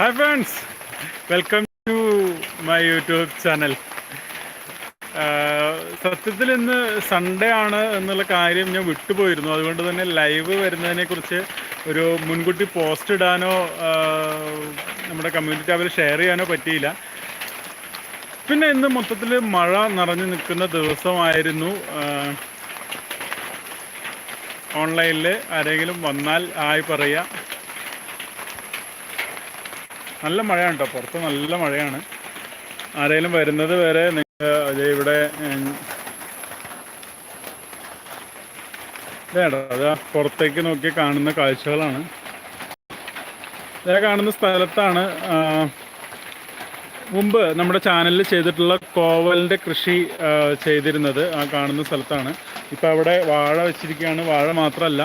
Hi friends welcome to my YouTube channel സത്യത്തിൽ ഇന്ന് Sunday ആണ് എന്നുള്ള കാര്യം ഞാൻ വിട്ടുപോയിരുന്നു. അതുകൊണ്ട് തന്നെ ലൈവ് വരുന്നതിനെക്കുറിച്ച് ഒരു മുൻകൂട്ടി പോസ്റ്റ് ഇടാനോ നമ്മുടെ കമ്മ്യൂണിറ്റി അവർ ഷെയർ ചെയ്യാനോ പറ്റിയില്ല. പിന്നെ ഇന്ന് മൊത്തത്തിൽ മഴ നിറഞ്ഞു നിൽക്കുന്ന ദിവസമായിരുന്നു. ഓൺലൈനിൽ ആരെങ്കിലും വന്നാൽ ആയി പറയുക. നല്ല മഴയാണ് കേട്ടോ പുറത്ത് നല്ല മഴയാണ്. ആരെങ്കിലും വരുന്നത് വരെ നിങ്ങൾ ഇവിടെ ഇതേടാ അതാ പുറത്തേക്ക് നോക്കി കാണുന്ന കാഴ്ചകളാണ്. ഇതേ കാണുന്ന സ്ഥലത്താണ് മുമ്പ് നമ്മുടെ ചാനലിൽ ചെയ്തിട്ടുള്ള കോവലിന്റെ കൃഷി ചെയ്തിരുന്നത് ആ കാണുന്ന സ്ഥലത്താണ്. ഇപ്പോൾ അവിടെ വാഴ വെച്ചിരിക്കുകയാണ് വാഴ മാത്രമല്ല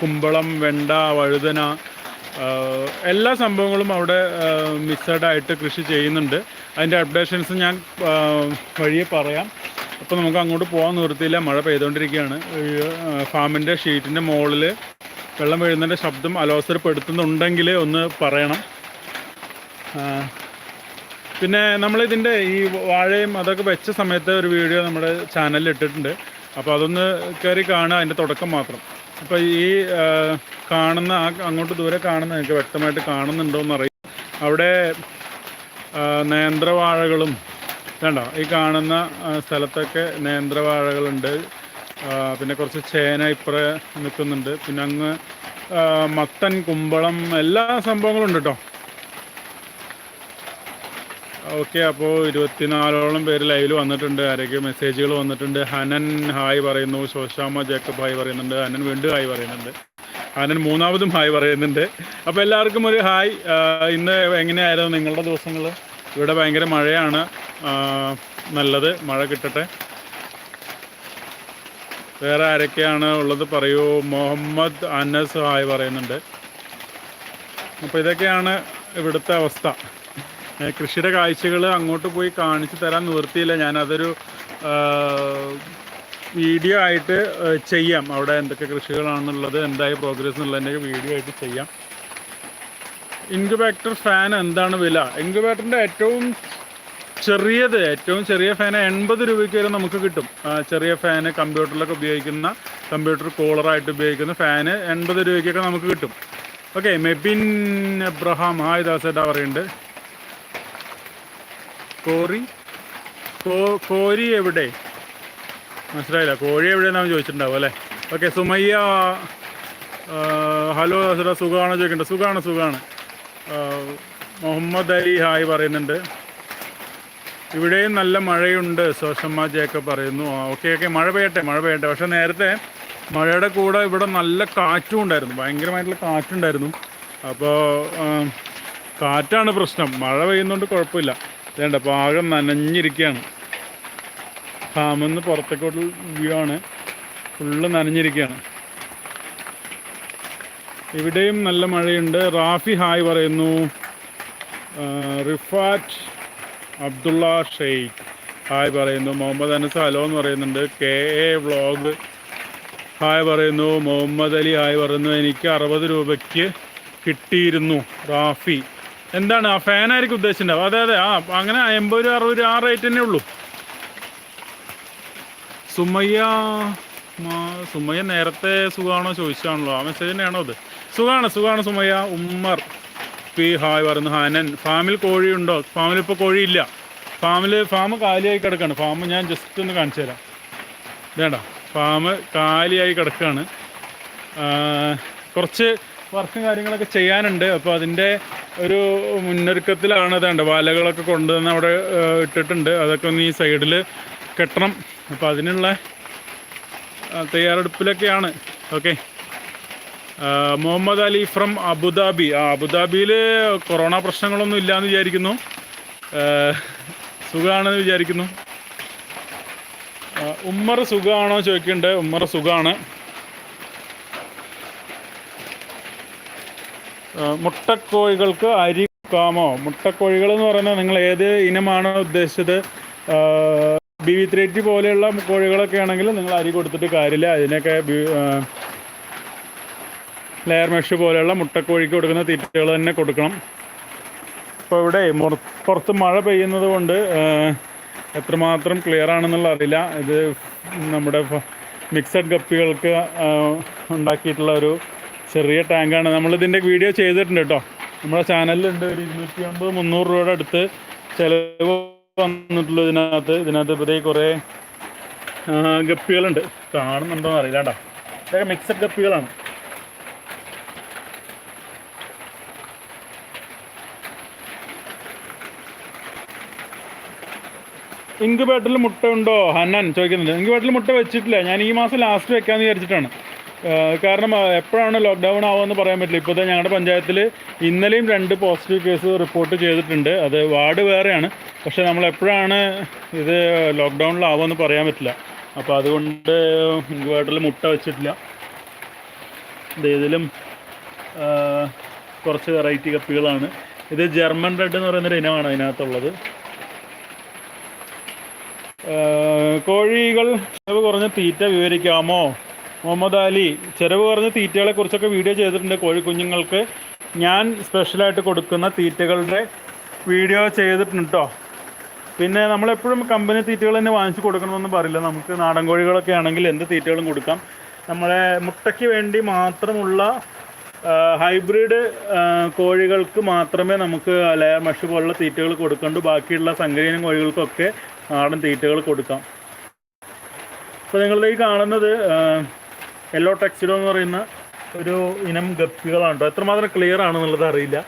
കുമ്പളം വെണ്ട വഴുതന എല്ലാ സംഭവങ്ങളും അവിടെ മിക്സഡ് ആയിട്ട് കൃഷി ചെയ്യുന്നുണ്ട്. അതിന്റെ അപ്ഡേഷൻസ് ഞാൻ വഴിയെ പറയാം. അപ്പോൾ നമുക്ക് അങ്ങോട്ട് പോകാൻ നിർത്തിയില്ല മഴ പെയ്തുകൊണ്ടിരിക്കുകയാണ് ഫാമിന്റെ ഷീറ്റിന്റെ മുകളിൽ വെള്ളം വീഴുന്നതിന്റെ ശബ്ദം അലോസരപ്പെടുത്തുന്നുണ്ടെങ്കിൽ ഒന്ന് പറയണം. പിന്നെ നമ്മളിതിന്റെ ഈ വാഴയും അതൊക്കെ വെച്ച സമയത്ത് ഒരു വീഡിയോ നമ്മുടെ ചാനലിൽ ഇട്ടിട്ടുണ്ട്. അപ്പോൾ അതൊന്ന് കയറി കാണുക. അതിന്റെ തുടക്കം മാത്രം. അപ്പോൾ ഈ കാണുന്ന ആ അങ്ങോട്ട് ദൂരെ കാണുന്ന എനിക്ക് വ്യക്തമായിട്ട് കാണുന്നുണ്ടോ എന്ന് അറിയാം അവിടെ നേന്ത്രവാഴകളും വേണ്ട ഈ കാണുന്ന സ്ഥലത്തൊക്കെ നേന്ത്രവാഴകളുണ്ട്. പിന്നെ കുറച്ച് ചേന ഇപ്പുറ നിൽക്കുന്നുണ്ട്. പിന്നെ അങ്ങ് മത്തൻ കുമ്പളം എല്ലാ സംഭവങ്ങളും ഉണ്ട് കേട്ടോ ഓക്കെ അപ്പോൾ ഇരുപത്തിനാലോളം പേര് ലൈവിൽ വന്നിട്ടുണ്ട്. ആരൊക്കെ മെസ്സേജുകൾ വന്നിട്ടുണ്ട്. ഹനൻ ഹായ് പറയുന്നു ശോശാമ ജേക്കബ് ഹായ് പറയുന്നുണ്ട് ഹനൻ വീണ്ടും ഹായ് പറയുന്നുണ്ട്. ഹനൻ മൂന്നാമതും ഹായ് പറയുന്നുണ്ട്. അപ്പോൾ എല്ലാവർക്കും ഒരു ഹായ്. ഇന്ന് എങ്ങനെയായിരുന്നു നിങ്ങളുടെ ദിവസങ്ങൾ ഇവിടെ ഭയങ്കര മഴയാണ്. നല്ലത്. മഴ കിട്ടട്ടെ. വേറെ ആരൊക്കെയാണ് ഉള്ളത്? പറയൂ. മുഹമ്മദ് അനസ് ഹായ് പറയുന്നുണ്ട്. അപ്പോൾ ഇതൊക്കെയാണ് ഇവിടുത്തെ അവസ്ഥ. കൃഷിയുടെ കാഴ്ചകൾ അങ്ങോട്ട് പോയി കാണിച്ചു തരാൻ നിവൃത്തിയില്ല. ഞാനതൊരു ആ, വീഡിയോ ആയിട്ട് ചെയ്യാം. അവിടെ എന്തൊക്കെ കൃഷികളാണെന്നുള്ളത് എന്തായി പ്രോഗ്രസ് എന്നുള്ളതിന്റെ വീഡിയോ ആയിട്ട് ചെയ്യാം. ഇൻക്യുബേറ്റർ ഫാൻ എന്താണ് വില? ഇൻക്യുബേറ്ററിന്റെ ഏറ്റവും ചെറിയത് ഏറ്റവും ചെറിയ ഫാൻ എൺപത് രൂപയ്ക്ക് വരെ നമുക്ക് കിട്ടും. ചെറിയ ഫാന് കമ്പ്യൂട്ടറിലൊക്കെ ഉപയോഗിക്കുന്ന കമ്പ്യൂട്ടർ കൂളറായിട്ട് ഉപയോഗിക്കുന്ന ഫാന് എൺപത് രൂപയ്ക്കൊക്കെ നമുക്ക് കിട്ടും. ഓക്കെ മെബിൻ എബ്രഹാം ഹായ് ദാസേട്ടാ പറയുന്നുണ്ട്. കോറി. കോരി എവിടെ? മനസ്സിലായില്ല. കോഴി എവിടെയെന്നാണ് ചോദിച്ചിട്ടുണ്ടാവും അല്ലേ? ഓക്കെ സുമയ്യ ഹലോ സുഖമാണോ ചോദിക്കണ്ട? സുഖമാണ് സുഖമാണ് മുഹമ്മദ് അലി ഹായ് പറയുന്നുണ്ട്. ഇവിടെയും നല്ല മഴയുണ്ട് സോഷമ്മ ജേക്കബ് പറയുന്നു. ഓക്കെ ഓക്കെ മഴ പെയ്യട്ടെ മഴ പെയ്യട്ടെ. പക്ഷെ നേരത്തെ മഴയുടെ കൂടെ ഇവിടെ നല്ല കാറ്റും ഉണ്ടായിരുന്നു. ഭയങ്കരമായിട്ടുള്ള കാറ്റുണ്ടായിരുന്നു. അപ്പോൾ കാറ്റാണ് പ്രശ്നം. മഴ പെയ്യുന്നതുകൊണ്ട് കുഴപ്പമില്ല. വേണ്ട പാകം നനഞ്ഞിരിക്കുകയാണ്. ഫാമെന്ന് പുറത്തേക്കോട്ട് വ്യൂ ഫുള്ള് നനഞ്ഞിരിക്കുകയാണ്. ഇവിടെയും നല്ല മഴയുണ്ട്. റാഫി ഹായ് പറയുന്നു. റിഫാറ്റ് അബ്ദുള്ള ഷെയ്ഖ് ഹായ് പറയുന്നു. മുഹമ്മദ് അനസ് ഹലോ എന്ന് പറയുന്നുണ്ട്. കെ എ വ്ളോഗ് ഹായ് പറയുന്നു. മുഹമ്മദ് അലി ഹായ് പറയുന്നു. എനിക്ക് അറുപത് രൂപയ്ക്ക് കിട്ടിയിരുന്നു റാഫി. എന്താണ് ആ ഫാനായിരിക്കും ഉദ്ദേശിച്ചിട്ടുണ്ടാവും അതെ അതെ ആ അങ്ങനെ എൺപത് രൂപ അറുപത് രൂപ ആ റേറ്റ് തന്നെ ഉള്ളൂ. സുമയ്യ സുമയ്യ നേരത്തെ സുഖമാണോ ചോദിച്ചാണല്ലോ. ആ മെസ്സേജ് തന്നെയാണോ അത്? സുഖമാണ് സുഖമാണ് സുമയ്യ. ഉമ്മർ പി ഹായ് പറയുന്നു. ഹാനൻ ഫാമിൽ കോഴിയുണ്ടോ? ഫാമിൽ ഇപ്പോൾ കോഴിയില്ല. ഫാമിൽ ഫാം കാലിയായി കിടക്കാണ്. ഫാം ഞാൻ ജസ്റ്റ് ഒന്ന് കാണിച്ചു തരാം. വേണ്ട ഫാം കാലിയായി കിടക്കുകയാണ് കുറച്ച് വർക്കും കാര്യങ്ങളൊക്കെ ചെയ്യാനുണ്ട്. അപ്പോൾ അതിന്റെ ഒരു മുന്നൊരുക്കത്തിലാണ് അതേണ്ട വലകളൊക്കെ കൊണ്ടുവന്ന് അവിടെ ഇട്ടിട്ടുണ്ട്. അതൊക്കെ ഒന്ന് ഈ സൈഡിൽ കെട്ടണം. അപ്പോൾ അതിനുള്ള തയ്യാറെടുപ്പിലൊക്കെയാണ്. Okay. Muhammad Ali from Abu Dhabi. ആ അബുദാബിയിൽ കൊറോണ പ്രശ്നങ്ങളൊന്നും ഇല്ലയെന്ന് വിചാരിക്കുന്നു. സുഖമാണെന്ന് വിചാരിക്കുന്നു. ഉമ്മർ സുഖമാണോ ചോദിക്കുന്നുണ്ട് ഉമ്മർ സുഖമാണ് മുട്ടക്കോഴികൾക്ക് അരി കാമോ? മുട്ടക്കോഴികൾ എന്ന് പറഞ്ഞാൽ നിങ്ങൾ ഏത് ഇനമാണോ ഉദ്ദേശിച്ചത്? ബി വി ത്രീ ടി പോലെയുള്ള കോഴികളൊക്കെ ആണെങ്കിൽ നിങ്ങൾ അരി കൊടുത്തിട്ട് കാര്യമില്ല. അതിനൊക്കെ ലെയർ മെഷ് പോലെയുള്ള മുട്ടക്കോഴിക്ക് കൊടുക്കുന്ന തീറ്റകൾ തന്നെ കൊടുക്കണം. ഇപ്പോൾ ഇവിടെ പുറത്ത് മഴ പെയ്യുന്നത് കൊണ്ട് എത്രമാത്രം ക്ലിയർ ആണെന്നുള്ള അറിയില്ല. ഇത് നമ്മുടെ മിക്സഡ് കപ്പികൾക്ക് ഉണ്ടാക്കിയിട്ടുള്ള ഒരു ചെറിയ ടാങ്കാണ്. നമ്മളിതിന്റെ വീഡിയോ ചെയ്തിട്ടുണ്ട് കേട്ടോ നമ്മുടെ ചാനലിലുണ്ട് ഒരു ഇരുന്നൂറ്റി അമ്പത് മുന്നൂറ് രൂപയുടെ അടുത്ത് ചിലവ് വന്നിട്ടുള്ളൂ ഇതിനകത്ത്. ഇതിനകത്ത് ഇപ്പം കുറേ ഗപ്പികളുണ്ട്. കാണുന്നുണ്ടോ എന്ന് അറിയില്ല കേട്ടോ ഇതൊക്കെ മിക്സഡ് ഗപ്പികളാണ്. ഇങ്ക് ഇങ്കുബേറ്ററിൽ മുട്ട ഉണ്ടോ? ഹന്നൻ ചോദിക്കുന്നുണ്ട്. ഇങ്ക് ഇങ്കുബേറ്ററിൽ മുട്ട വെച്ചിട്ടില്ല. ഞാൻ ഈ മാസം ലാസ്റ്റ് വെക്കാമെന്ന് വിചാരിച്ചിട്ടാണ്. കാരണം എപ്പോഴാണ് ലോക്ക്ഡൗൺ ആവുമെന്ന് പറയാൻ പറ്റില്ല. ഇപ്പോഴത്തെ ഞങ്ങളുടെ പഞ്ചായത്തിൽ ഇന്നലെയും രണ്ട് പോസിറ്റീവ് കേസ് റിപ്പോർട്ട് ചെയ്തിട്ടുണ്ട്. അത് വാർഡ് വേറെയാണ്. പക്ഷേ നമ്മൾ എപ്പോഴാണ് ഇത് ലോക്ക്ഡൗണിലാവുമെന്ന് പറയാൻ പറ്റില്ല. അപ്പോൾ അതുകൊണ്ട് വീട്ടിൽ മുട്ട വെച്ചിട്ടില്ല. ഇത് ഇതിലും കുറച്ച് വെറൈറ്റി കപ്പികളാണ്. ഇത് ജർമ്മൻ റെഡ് എന്ന് പറയുന്നൊരു ഇനമാണ് അതിനകത്തുള്ളത്. കോഴികൾ കുറഞ്ഞ തീറ്റ വിവരിക്കാമോ? മുഹമ്മദ് അലി ചെലവ് കുറഞ്ഞ തീറ്റകളെ കുറിച്ചൊക്കെ വീഡിയോ ചെയ്തിട്ടുണ്ട് കോഴിക്കുഞ്ഞുങ്ങൾക്ക്. ഞാൻ സ്പെഷ്യലായിട്ട് കൊടുക്കുന്ന തീറ്റകളുടെ വീഡിയോ ചെയ്തിട്ടുണ്ട് പിന്നെ നമ്മളെപ്പോഴും കമ്പനി തീറ്റകൾ തന്നെ വാങ്ങിച്ച് കൊടുക്കണമെന്നൊന്നും പറയില്ല. നമുക്ക് നാടൻ കോഴികളൊക്കെ ആണെങ്കിൽ എന്ത് തീറ്റകളും കൊടുക്കാം. നമ്മളെ മുട്ടയ്ക്ക് വേണ്ടി മാത്രമുള്ള ഹൈബ്രിഡ് കോഴികൾക്ക് മാത്രമേ നമുക്ക് ലയർ മഷ് പോലുള്ള തീറ്റകൾ കൊടുക്കണ്ടു. ബാക്കിയുള്ള സങ്കരീനം കോഴികൾക്കൊക്കെ നാടൻ തീറ്റകൾ കൊടുക്കാം. അപ്പോൾ നിങ്ങളുടെ ഈ കാണുന്നത് യെല്ലോ ടെക്സിഡോ എന്ന് പറയുന്ന ഒരു ഇനം ഗപ്പികളാണ് കേട്ടോ. എത്രമാത്രം ക്ലിയർ ആണെന്നുള്ളത് അറിയില്ല.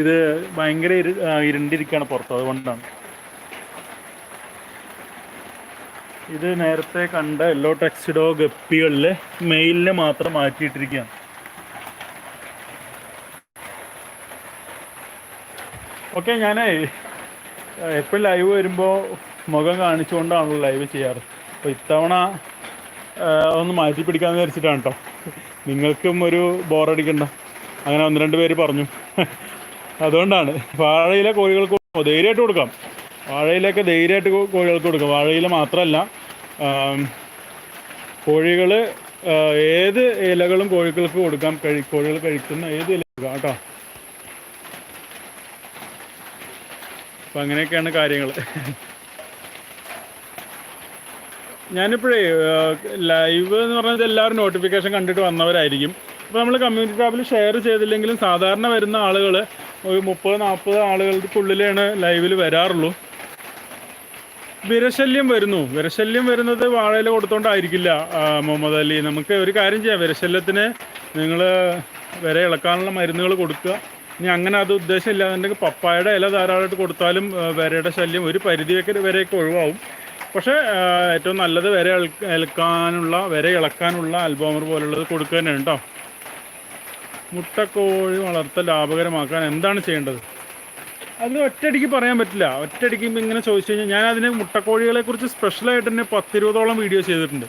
ഇത് ഭയങ്കര ഇരു ഇരുണ്ടിരിക്കുകയാണ് പുറത്ത് അതുകൊണ്ടാണ്. ഇത് നേരത്തെ കണ്ട യെല്ലോ ടെക്സിഡോ ഗപ്പികളിൽ മെയിലിനെ മാത്രം മാറ്റിയിട്ടിരിക്കുകയാണ്. ഓക്കെ ഞാൻ എപ്പോഴും ലൈവ് വരുമ്പോൾ മുഖം കാണിച്ചുകൊണ്ടാണല്ലോ ലൈവ് ചെയ്യാറ്. അപ്പോൾ ഇത്തവണ ഒന്ന് മാറ്റി പിടിക്കാമെന്ന് വിചാരിച്ചിട്ടാണ് കേട്ടോ നിങ്ങൾക്കും ഒരു ബോറടിക്കണ്ട അങ്ങനെ ഒന്ന് രണ്ട് പേര് പറഞ്ഞു. അതുകൊണ്ടാണ്. വാഴയിലെ കോഴികൾക്ക്. ധൈര്യമായിട്ട് കൊടുക്കാം. വാഴയിലൊക്കെ ധൈര്യമായിട്ട് കോഴികൾക്ക് കൊടുക്കാം. വാഴയില മാത്രമല്ല കോഴികൾ ഏത് ഇലകളും കോഴികൾക്ക് കൊടുക്കാം. കഴി കോഴികൾ കഴിക്കുന്ന ഏത് ഇല കേട്ടോ. അപ്പം അങ്ങനെയൊക്കെയാണ് കാര്യങ്ങൾ ഞാനിപ്പോഴേ ലൈവ് എന്ന് പറഞ്ഞാൽ എല്ലാവരും നോട്ടിഫിക്കേഷൻ കണ്ടിട്ട് വന്നവരായിരിക്കും. അപ്പോൾ നമ്മൾ കമ്മ്യൂണിറ്റി ടാബിൽ ഷെയർ ചെയ്തില്ലെങ്കിലും സാധാരണ വരുന്ന ആളുകൾ ഒരു മുപ്പത് നാൽപ്പത് ആളുകൾക്കുള്ളിലാണ് ലൈവിൽ വരാറുള്ളൂ. വിരശല്യം വരുന്നു. വിരശല്യം വരുന്നത് വാഴയിൽ കൊടുത്തോണ്ടായിരിക്കില്ല മുഹമ്മദ് അലി. നമുക്ക് ഒരു കാര്യം ചെയ്യാം. വിരശല്യത്തിന് നിങ്ങൾ വിര ഇളക്കാനുള്ള മരുന്നുകൾ കൊടുക്കുക. ഇനി അങ്ങനെ അത് ഉദ്ദേശമില്ല പപ്പായുടെ ഇല ധാരാളമായിട്ട് കൊടുത്താലും വരയുടെ വിരയുടെ ശല്യം ഒരു പരിധി വരെ വരെയൊക്കെ ഒഴിവാകും പക്ഷേ ഏറ്റവും നല്ലത് വിര ഇളക്കാനുള്ള വിര ഇളക്കാനുള്ള അൽബോമർ പോലുള്ളത് കൊടുക്കുക തന്നെയാണ് കേട്ടോ മുട്ടക്കോഴി വളർത്തൽ ലാഭകരമാക്കാൻ എന്താണ് ചെയ്യേണ്ടത്? അത് ഒറ്റയടിക്ക് പറയാൻ പറ്റില്ല. ഒറ്റയടിക്ക് ഇങ്ങനെ ചോദിച്ചു കഴിഞ്ഞാൽ ഞാൻ അതിന് മുട്ടക്കോഴികളെ കുറിച്ച് സ്പെഷ്യലായിട്ട് തന്നെ പത്തിരുപതോളം വീഡിയോ ചെയ്തിട്ടുണ്ട്.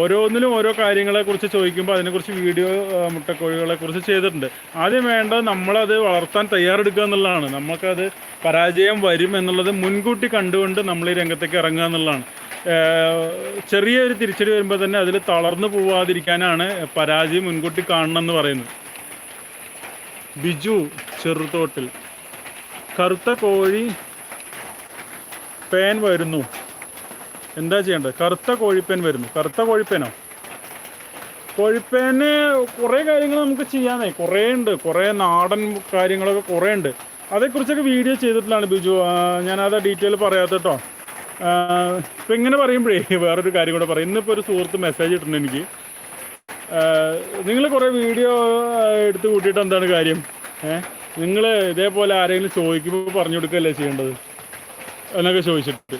ഓരോന്നിലും ഓരോ കാര്യങ്ങളെ കുറിച്ച് ചോദിക്കുമ്പോൾ അതിനെക്കുറിച്ച് വീഡിയോ മുട്ടക്കോഴികളെ കുറിച്ച് ചെയ്തിട്ടുണ്ട്. ആദ്യം വേണ്ടത് നമ്മളത് വളർത്താൻ തയ്യാറെടുക്കുക എന്നുള്ളതാണ്. നമുക്കത് പരാജയം വരും എന്നുള്ളത് മുൻകൂട്ടി കണ്ടുകൊണ്ട് നമ്മൾ ഈ രംഗത്തേക്ക് ഇറങ്ങുക എന്നുള്ളതാണ്. ചെറിയൊരു തിരിച്ചടി വരുമ്പോൾ തന്നെ അതിൽ തളർന്നു പോവാതിരിക്കാനാണ് പരാജയം മുൻകൂട്ടി കാണണം എന്ന് പറയുന്നത്. ബിജു ചെറുതോട്ടിൽ. കറുത്ത കോഴി പേൻ വരുന്നു. എന്താ ചെയ്യേണ്ടത്? കറുത്ത കോഴിപ്പേൻ വരുന്നു. കറുത്ത കോഴിപ്പേനോ? കോഴിപ്പേന് കുറേ കാര്യങ്ങൾ നമുക്ക് ചെയ്യാമേ കുറേ ഉണ്ട്. കുറേ നാടൻ കാര്യങ്ങളൊക്കെ കുറേ ഉണ്ട്. അതേക്കുറിച്ചൊക്കെ വീഡിയോ ചെയ്തിട്ടുള്ളതാണ് ബിജു. ഞാനത് ഡീറ്റെയിൽ പറയാത്ത കേട്ടോ. ഇപ്പം ഇങ്ങനെ പറയുമ്പോഴേ വേറൊരു കാര്യം കൂടെ പറയും. ഇന്നിപ്പോൾ ഒരു സുഹൃത്ത് മെസ്സേജ് ഇട്ടിട്ടുണ്ട് എനിക്ക്. നിങ്ങൾ കുറേ വീഡിയോ എടുത്ത് കൂട്ടിയിട്ട് എന്താണ് കാര്യം? ഏഹ് നിങ്ങൾ ഇതേപോലെ ആരെങ്കിലും ചോദിക്കുമ്പോൾ പറഞ്ഞു കൊടുക്കുകയല്ലേ ചെയ്യേണ്ടത്? എന്നൊക്കെ ചോദിച്ചിട്ട്.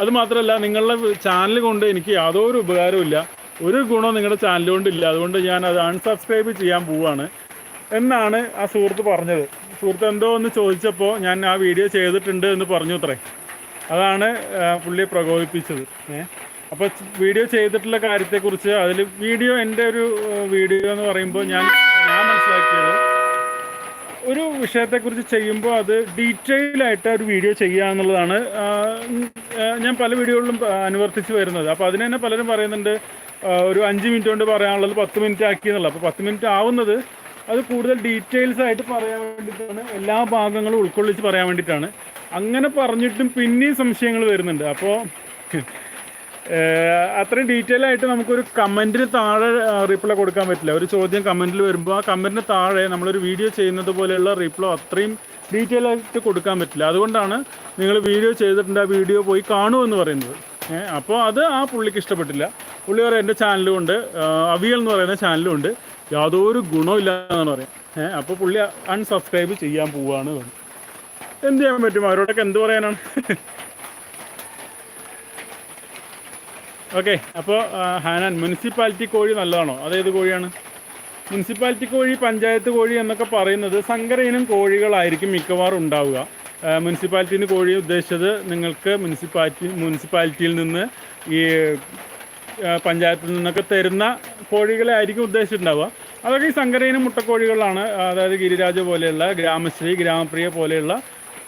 അത് മാത്രമല്ല നിങ്ങളുടെ ചാനൽ കൊണ്ട് എനിക്ക് യാതൊരു ഉപകാരവും ഒരു ഗുണവും നിങ്ങളുടെ ചാനൽ കൊണ്ടില്ല അതുകൊണ്ട് ഞാൻ അത് അൺസബ്സ്ക്രൈബ് ചെയ്യാൻ പോവാണ്. എന്നാണ് ആ സുഹൃത്ത് പറഞ്ഞത്. സുഹൃത്ത് എന്തോ ഒന്ന് ചോദിച്ചപ്പോൾ ഞാൻ ആ വീഡിയോ ചെയ്തിട്ടുണ്ട് എന്ന് പറഞ്ഞു അത്രേ. അതാണ് പുള്ളിയെ പ്രകോപിപ്പിച്ചത്. ഏഹ് അപ്പോൾ വീഡിയോ ചെയ്തിട്ടുള്ള കാര്യത്തെക്കുറിച്ച് അതിൽ വീഡിയോ എന്റെ ഒരു വീഡിയോ എന്ന് പറയുമ്പോൾ ഞാൻ ഞാൻ മനസ്സിലാക്കിയത് ഒരു വിഷയത്തെക്കുറിച്ച് ചെയ്യുമ്പോൾ അത് ഡീറ്റെയിൽ ആയിട്ട് ഒരു വീഡിയോ ചെയ്യുക എന്നുള്ളതാണ് ഞാൻ പല വീഡിയോകളിലും അനുവർത്തിച്ച് വരുന്നത്. അപ്പോൾ അതിന് തന്നെ പലരും പറയുന്നുണ്ട് ഒരു അഞ്ച് മിനിറ്റ് കൊണ്ട് പറയാനുള്ളത് പത്ത് മിനിറ്റ് ആക്കി എന്നുള്ളത്. അപ്പോൾ പത്ത് മിനിറ്റ് ആവുന്നത് അത് കൂടുതൽ ഡീറ്റെയിൽസ് ആയിട്ട് പറയാൻ വേണ്ടിയിട്ടാണ് എല്ലാ ഭാഗങ്ങളും ഉൾക്കൊള്ളിച്ച് പറയാൻ വേണ്ടിയിട്ടാണ്. അങ്ങനെ പറഞ്ഞിട്ടും പിന്നെയും സംശയങ്ങൾ വരുന്നുണ്ട്. അപ്പോൾ അത്രയും ഡീറ്റെയിൽ ആയിട്ട് നമുക്കൊരു കമന്റിന് താഴെ റിപ്ലൈ കൊടുക്കാൻ പറ്റില്ല. ഒരു ചോദ്യം കമന്റിൽ വരുമ്പോൾ ആ കമന്റിന് താഴെ നമ്മളൊരു വീഡിയോ ചെയ്യുന്നത് പോലെയുള്ള റിപ്ലൈ അത്രയും ഡീറ്റെയിൽ ആയിട്ട് കൊടുക്കാൻ പറ്റില്ല. അതുകൊണ്ടാണ് നിങ്ങൾ വീഡിയോ ചെയ്തിട്ടുണ്ട് ആ വീഡിയോ പോയി കാണൂ എന്ന് പറയുന്നത്. അപ്പോൾ അത് ആ പുള്ളിക്ക് ഇഷ്ടപ്പെട്ടില്ല. പുള്ളി പറയാം എന്റെ ചാനലും ഉണ്ട്. ആഹ് അവിയൽ എന്ന് പറയുന്ന ചാനലും ഉണ്ട്. യാതൊരു ഗുണമില്ല എന്നാണ് പറയാം ഏഹ് അപ്പോൾ പുള്ളി അൺസബ്സ്ക്രൈബ് ചെയ്യാൻ പോവുകയാണ് എന്ത് ചെയ്യാൻ പറ്റും? അവരോടൊക്കെ എന്ത് പറയാനാണ്? ഓക്കെ അപ്പോൾ ഹാനാൻ മുനിസിപ്പാലിറ്റി കോഴി നല്ലതാണോ? അതേത് കോഴിയാണ്? മുനിസിപ്പാലിറ്റി കോഴി പഞ്ചായത്ത് കോഴി എന്നൊക്കെ പറയുന്നത് സങ്കര ഇനം കോഴികളായിരിക്കും മിക്കവാറും ഉണ്ടാവുക. ആ, കോഴി ഉദ്ദേശിച്ചത് നിങ്ങൾക്ക് മുനിസിപ്പാലിറ്റി മുനിസിപ്പാലിറ്റിയിൽ നിന്ന് ഈ പഞ്ചായത്തിൽ നിന്നൊക്കെ തരുന്ന കോഴികളെ ആയിരിക്കും ഉദ്ദേശിച്ചിട്ടുണ്ടാവുക. അതൊക്കെ ഈ സങ്കര ഇനം മുട്ടക്കോഴികളാണ് അതായത് ഗിരിരാജ പോലെയുള്ള ഗ്രാമശ്രീ ഗ്രാമപ്രിയ പോലെയുള്ള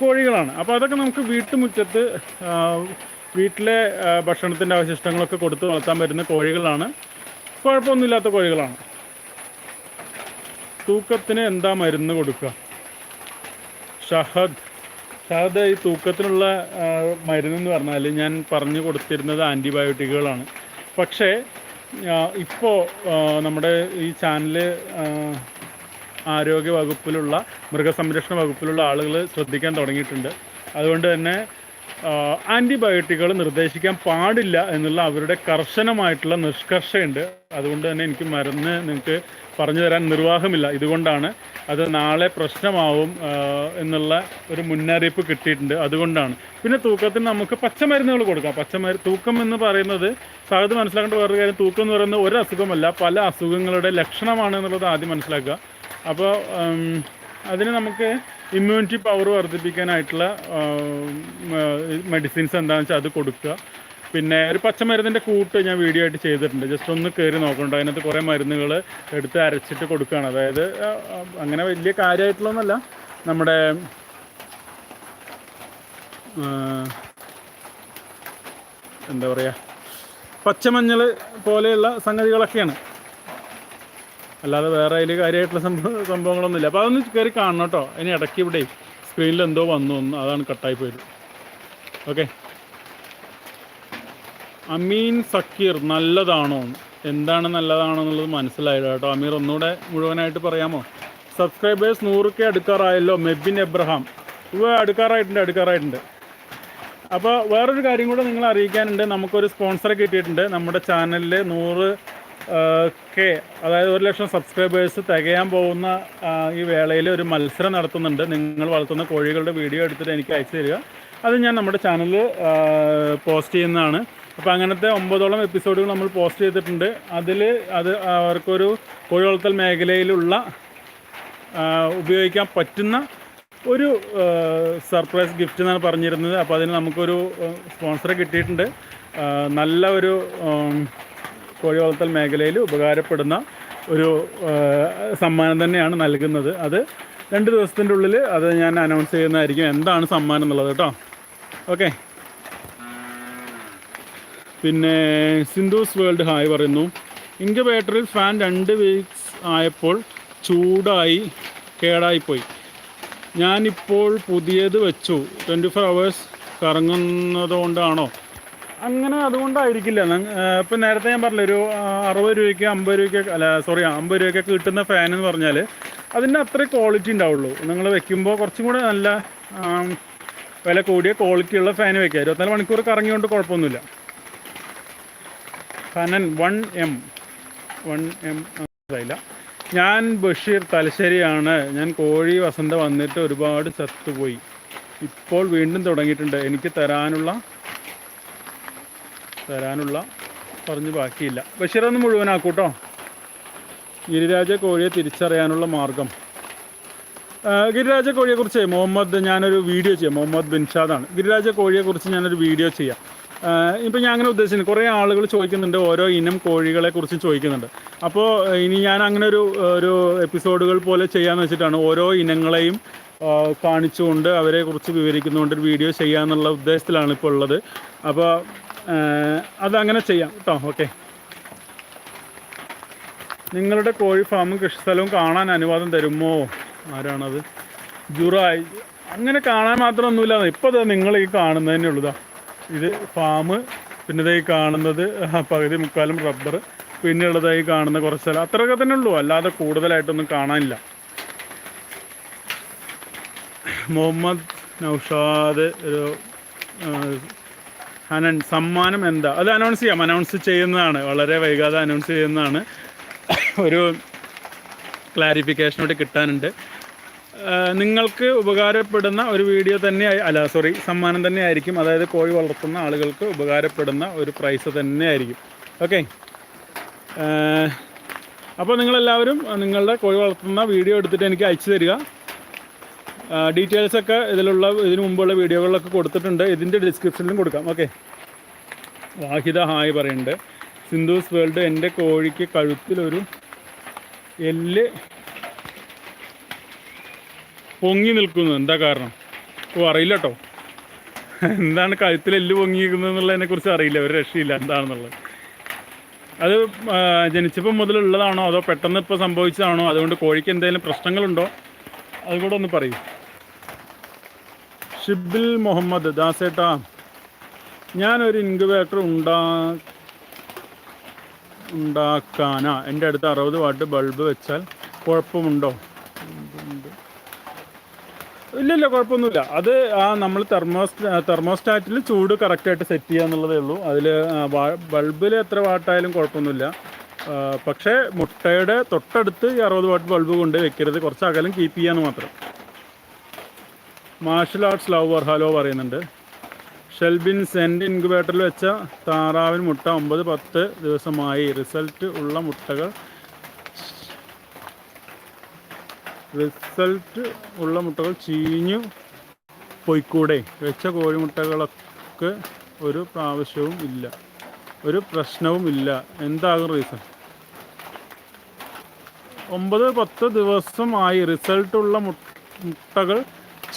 കോഴികളാണ്. അപ്പോൾ അതൊക്കെ നമുക്ക് വീട്ടുമുറ്റത്ത് വീട്ടിലെ ഭക്ഷണത്തിന്റെ അവശിഷ്ടങ്ങളൊക്കെ കൊടുത്ത് വളർത്താൻ പറ്റുന്ന കോഴികളാണ്. കുഴപ്പമൊന്നുമില്ലാത്ത കോഴികളാണ്. തൂക്കത്തിന് എന്താ മരുന്ന് കൊടുക്കുക? ഷഹദ്. ഷഹദ് ഈ തൂക്കത്തിനുള്ള മരുന്നെന്ന് പറഞ്ഞാൽ ഞാൻ പറഞ്ഞു കൊടുത്തിരുന്നത് ആന്റിബയോട്ടിക്കുകളാണ്. പക്ഷേ ഇപ്പോൾ നമ്മുടെ ഈ ചാനൽ ആരോഗ്യ വകുപ്പിലുള്ള മൃഗസംരക്ഷണ വകുപ്പിലുള്ള ആളുകൾ ശ്രദ്ധിക്കാൻ തുടങ്ങിയിട്ടുണ്ട്. അതുകൊണ്ട് തന്നെ ആന്റിബയോട്ടിക്കുകൾ നിർദ്ദേശിക്കാൻ പാടില്ല എന്നുള്ള അവരുടെ കർശനമായിട്ടുള്ള നിഷ്കർഷയുണ്ട്. അതുകൊണ്ട് തന്നെ എനിക്ക് മരുന്ന് നിങ്ങൾക്ക് പറഞ്ഞു തരാൻ നിർവാഹമില്ല. ഇതുകൊണ്ടാണ് അത് നാളെ പ്രശ്നമാവും എന്നുള്ള ഒരു മുന്നറിയിപ്പ് കിട്ടിയിട്ടുണ്ട്. അതുകൊണ്ടാണ്. പിന്നെ തൂക്കത്തിന് നമുക്ക് പച്ചമരുന്നുകൾ കൊടുക്കാം. പച്ചമരു തൂക്കം എന്ന് പറയുന്നത് സാധ്യത മനസ്സിലാക്കേണ്ട വേറൊരു കാര്യം തൂക്കം എന്ന് പറയുന്നത് ഒരു അസുഖമല്ല പല അസുഖങ്ങളുടെ ലക്ഷണമാണ് എന്നുള്ളത് ആദ്യം മനസ്സിലാക്കുക. അപ്പോൾ അതിന് നമുക്ക് ഇമ്മ്യൂണിറ്റി പവർ വർദ്ധിപ്പിക്കാനായിട്ടുള്ള മെഡിസിൻസ് എന്താണെന്ന് വെച്ചാൽ അത് കൊടുക്കുക. പിന്നെ ഒരു പച്ചമരുന്നിന്റെ കൂട്ട് ഞാൻ വീഡിയോ ആയിട്ട് ചെയ്തിട്ടുണ്ട്. ജസ്റ്റ് ഒന്ന് കയറി നോക്കണ്ട അതിനകത്ത് കുറേ മരുന്നുകൾ എടുത്ത് അരച്ചിട്ട് കൊടുക്കുകയാണ്. അതായത് അങ്ങനെ വലിയ കാര്യമായിട്ടുള്ളതൊന്നല്ല. നമ്മുടെ എന്താ പറയുക പച്ചമഞ്ഞൾ പോലെയുള്ള സംഗതികളൊക്കെയാണ്. അല്ലാതെ വേറെ അതിൽ കാര്യമായിട്ടുള്ള സംഭവ സംഭവങ്ങളൊന്നുമില്ല. അപ്പോൾ അതൊന്ന് കയറി കാണണം കേട്ടോ. ഇനി ഇടയ്ക്ക് ഇവിടെ സ്ക്രീനിൽ എന്തോ വന്നു ഒന്ന് അതാണ് കട്ടായി പോയത്. ഓക്കെ അമീൻ സക്കീർ നല്ലതാണോ? എന്താണ് നല്ലതാണോ എന്നുള്ളത് മനസ്സിലായില്ല കേട്ടോ. അമീർ ഒന്നുകൂടെ മുഴുവനായിട്ട് പറയാമോ? സബ്സ്ക്രൈബേഴ്സ് നൂറൊക്കെ അടുക്കാറായല്ലോ മെബിൻ എബ്രഹാം. ഇവ അടുക്കാറായിട്ടുണ്ട് അടുക്കാറായിട്ടുണ്ട്. അപ്പോൾ വേറൊരു കാര്യം കൂടെ നിങ്ങൾ അറിയിക്കാനുണ്ട്. നമുക്കൊരു സ്പോൺസറെ കിട്ടിയിട്ടുണ്ട്. നമ്മുടെ ചാനലിൽ നൂറ് കെ അതായത് ഒരു ലക്ഷം സബ്സ്ക്രൈബേഴ്സ് തികയാൻ പോകുന്ന ഈ വേളയിൽ ഒരു മത്സരം നടത്തുന്നുണ്ട്. നിങ്ങൾ വളർത്തുന്ന കോഴികളുടെ വീഡിയോ എടുത്തിട്ട് എനിക്ക് അയച്ചു തരിക. അത് ഞാൻ നമ്മുടെ ചാനലിൽ പോസ്റ്റ് ചെയ്യുന്നതാണ്. അപ്പോൾ അങ്ങനത്തെ ഒമ്പതോളം എപ്പിസോഡുകൾ നമ്മൾ പോസ്റ്റ് ചെയ്തിട്ടുണ്ട്. അതിൽ അത് അവർക്കൊരു കോഴി വളർത്തൽ മേഖലയിലുള്ള ഉപയോഗിക്കാൻ പറ്റുന്ന ഒരു സർപ്രൈസ് ഗിഫ്റ്റ് എന്നാണ് പറഞ്ഞിരുന്നത്. അപ്പോൾ അതിന് നമുക്കൊരു സ്പോൺസറെ കിട്ടിയിട്ടുണ്ട്. നല്ല ഒരു കോഴി വളർത്തൽ മേഖലയിൽ ഉപകാരപ്പെടുന്ന ഒരു സമ്മാനം തന്നെയാണ് നൽകുന്നത്. അത് രണ്ട് ദിവസത്തിന്റെ ഉള്ളിൽ അത് ഞാൻ അനൗൺസ് ചെയ്യുന്നതായിരിക്കും. എന്താണ് സമ്മാനം എന്നുള്ളത് കേട്ടോ. ഓക്കെ. പിന്നെ സിന്ധൂസ് വേൾഡ് ഹായ് പറയുന്നു. ഇൻക്യുബേറ്ററിൽ ഫാൻ രണ്ട് വീക്സ് ആയപ്പോൾ ചൂടായി കേടായിപ്പോയി. ഞാനിപ്പോൾ പുതിയത് വെച്ചു. ട്വന്റി ഫോർ അവേഴ്സ് കറങ്ങുന്നതുകൊണ്ടാണോ? അങ്ങനെ അതുകൊണ്ടായിരിക്കില്ല. ഇപ്പം നേരത്തെ ഞാൻ പറഞ്ഞില്ല ഒരു അറുപത് രൂപയ്ക്ക് അമ്പത് രൂപയ്ക്ക് അല്ല സോറി അമ്പത് രൂപയ്ക്ക് കിട്ടുന്ന ഫാൻ എന്ന് പറഞ്ഞാൽ അതിന്റെ അത്ര ക്വാളിറ്റി ഉണ്ടാവുള്ളൂ. നിങ്ങൾ വെക്കുമ്പോൾ കുറച്ചും കൂടെ നല്ല വില കൂടിയ ക്വാളിറ്റിയുള്ള ഫാൻ വെക്കുക. ഇരുപത്തിനാല് മണിക്കൂർ കറങ്ങിയോണ്ട് കുഴപ്പമൊന്നുമില്ല. Kanan one M one M ഇല്ല ഞാൻ ബഷീർ തലശ്ശേരിയാണ്. ഞാൻ കോഴി വസന്ത വന്നിട്ട് ഒരുപാട് ചത്തുപോയി ഇപ്പോൾ വീണ്ടും തുടങ്ങിയിട്ടുണ്ട്. എനിക്ക് തരാനുള്ള തരാനുള്ള പറഞ്ഞ് ബാക്കിയില്ല. ബഷീറൊന്ന് മുഴുവനാക്കൂട്ടോ. ഗിരിരാജ കോഴിയെ തിരിച്ചറിയാനുള്ള മാർഗം. ഗിരിരാജ കോഴിയെക്കുറിച്ച് മുഹമ്മദ് ഞാനൊരു വീഡിയോ ചെയ്യാം. മുഹമ്മദ് ബിൻഷാദാണ് ഗിരിരാജ കോഴിയെക്കുറിച്ച് ഞാനൊരു വീഡിയോ ചെയ്യാം. ഇപ്പം ഞാൻ അങ്ങനെ ഉദ്ദേശിക്കുന്നത് കുറേ ആളുകൾ ചോദിക്കുന്നുണ്ട് ഓരോ ഇനം കോഴികളെ കുറിച്ച് ചോദിക്കുന്നുണ്ട്. അപ്പോൾ ഇനി ഞാൻ അങ്ങനെ ഒരു ഒരു എപ്പിസോഡുകൾ പോലെ ചെയ്യാമെന്ന് വെച്ചിട്ടാണ് ഓരോ ഇനങ്ങളെയും കാണിച്ചുകൊണ്ട് അവരെ കുറിച്ച് വിവരിക്കുന്നുകൊണ്ട് ഒരു വീഡിയോ ചെയ്യാമെന്നുള്ള ഉദ്ദേശത്തിലാണ് ഇപ്പോൾ ഉള്ളത്. അപ്പോൾ അതങ്ങനെ ചെയ്യാം കേട്ടോ ഓക്കെ. നിങ്ങളുടെ കോഴി ഫാമും കൃഷിസ്ഥലവും കാണാൻ അനുവാദം തരുമോ? ആരാണത്? ജുറായി. അങ്ങനെ കാണാൻ മാത്രമൊന്നുമില്ല. ഇപ്പോൾ നിങ്ങൾ ഈ കാണുന്നതന്നെ ഉള്ളതാ ഇത് ഫാം പിന്നെ ഇതായി കാണുന്നത് പകുതി മുക്കാലും റബ്ബർ പിന്നെ ഉള്ളതായി കാണുന്ന കുറച്ച് സ്ഥലം. അത്രയൊക്കെ തന്നെ ഉള്ളൂ. അല്ലാതെ കൂടുതലായിട്ടൊന്നും കാണാനില്ല. മുഹമ്മദ് നൗഷാദ് ഒരു ആ, അനൻ സമ്മാനം എന്താ? അത് അനൗൺസ് ചെയ്യാം. അനൗൺസ് ചെയ്യുന്നതാണ്. വളരെ വൈകാതെ അനൗൺസ് ചെയ്യുന്നതാണ്. ഒരു ക്ലാരിഫിക്കേഷനോട് കിട്ടാനുണ്ട്. നിങ്ങൾക്ക് ഉപകാരപ്പെടുന്ന ഒരു വീഡിയോ തന്നെ അല്ല സോറി സമ്മാനം തന്നെ ആയിരിക്കും അതായത് കോഴി വളർത്തുന്ന ആളുകൾക്ക് ഉപകാരപ്പെടുന്ന ഒരു പ്രൈസ് തന്നെ ആയിരിക്കും ഓക്കെ അപ്പോൾ നിങ്ങളെല്ലാവരും നിങ്ങളുടെ കോഴി വളർത്തുന്ന വീഡിയോ എടുത്തിട്ട് എനിക്ക് അയച്ചു തരിക. ഡീറ്റെയിൽസ് ഒക്കെ ഇതിലുള്ള ഇതിനു മുമ്പുള്ള വീഡിയോകളിലൊക്കെ കൊടുത്തിട്ടുണ്ട്. ഇതിന്റെ ഡിസ്ക്രിപ്ഷനിലും കൊടുക്കാം. ഓക്കെ വാഹിദ ഹായ് പറയുന്നുണ്ട്. സിന്ധൂസ് വേൾഡ് എന്റെ കോഴിക്ക് കഴുത്തിലൊരു എല്ല് പൊങ്ങി നിൽക്കുന്നു. എന്താ കാരണം? ഓ അറിയില്ല കേട്ടോ എന്താണ് കഴുത്തിൽ എല്ല് പൊങ്ങിയിരിക്കുന്നത് കുറിച്ച് അറിയില്ല. ഒരു രക്ഷയില്ല. എന്താണെന്നുള്ളത്. അത് ജനിച്ചപ്പം മുതലുള്ളതാണോ? അതോ പെട്ടെന്ന് ഇപ്പോൾ സംഭവിച്ചതാണോ? അതുകൊണ്ട് കോഴിക്ക് എന്തെങ്കിലും പ്രശ്നങ്ങളുണ്ടോ? അതുകൂടെ ഒന്ന് പറയൂ. ഷിബിൽ മുഹമ്മദ് ദാസേട്ടാ ഞാനൊരു ഇൻക്യുബേറ്റർ ഉണ്ടാ ഉണ്ടാക്കാനാ. എന്റെ അടുത്ത് അറുപത് വാട്ട് ബൾബ് വെച്ചാൽ കുഴപ്പമുണ്ടോ? ഇല്ല ഇല്ല കുഴപ്പമൊന്നുമില്ല. അത് ആ നമ്മൾ തെർമോസ് തെർമോസ്റ്റാറ്റിൽ ചൂട് കറക്റ്റായിട്ട് സെറ്റ് ചെയ്യുക എന്നുള്ളതേ ഉള്ളൂ. അതിൽ ബൾബിൽ എത്ര വാട്ടായാലും കുഴപ്പമൊന്നുമില്ല. പക്ഷേ മുട്ടയുടെ തൊട്ടടുത്ത് ഈ അറുപത് വാട്ട് ബൾബ് കൊണ്ട് വെക്കരുത്. കുറച്ച് അകലം കീപ്പ് ചെയ്യാന്ന് മാത്രം. മാർഷൽ ആർട്സ് ലവർ ഹലോ പറയുന്നുണ്ട്. ഷെൽബിൻ സെന്റ് ഇൻക്യുബേറ്ററിൽ വെച്ച താറാവിൻ മുട്ട ഒമ്പത് പത്ത് ദിവസമായി. റിസൾട്ട് ഉള്ള മുട്ടകൾ റിസൾട്ട് ഉള്ള മുട്ടകൾ ചീഞ്ഞു പൊയ്ക്കൂടെ? വെച്ച കോഴിമുട്ടകളൊക്കെ ഒരു പ്രാവശ്യവും ഇല്ല. ഒരു പ്രശ്നവും ഇല്ല. എന്താകും റീസൺ ഒമ്പത് പത്ത് ദിവസമായി റിസൾട്ടുള്ള മുട്ടകൾ